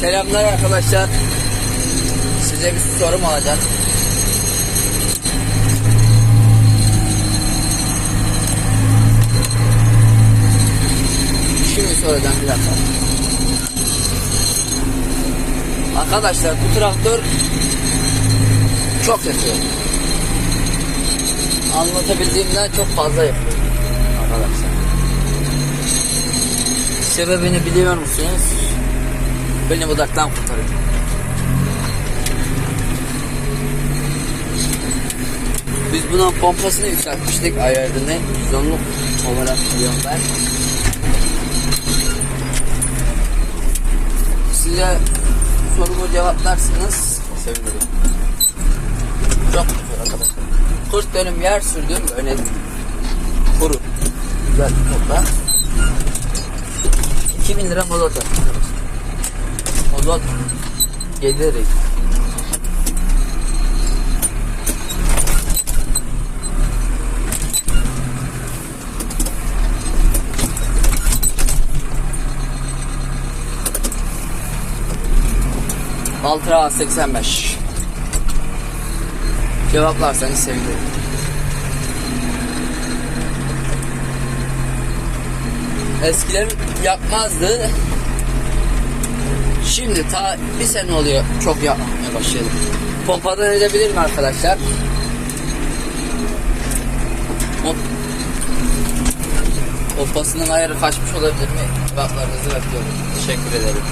Selamlar arkadaşlar. Size bir sorum olacak. Şimdi soracağım bir dakika. Arkadaşlar bu traktör çok yapıyor. Anlatabildiğimden çok fazla yapıyor. Arkadaşlar. Sebebini biliyor musunuz? Beni budaktan kurtarın. Biz bunun pompasını yükseltmiştik ayarını 110'luk olarak biliyorum ben. Size sorumu cevaplarsınız sevinirim. Çok güzel arkadaşlar. 40 dönüm yer sürdüm böyle kuru. Güzel toprak. 2000 lira mazot. Mazot gelerek. Altra 85 Cevaplarsanız sevinirim. Eskiler yapmazdı. Şimdi ta bir sene oluyor çok yapmaya başladım. Pompadan edebilir mi arkadaşlar? Hop. Pompasının ayarı kaçmış olabilir mi? Cevaplarınızı bekliyorum. Teşekkür ederim.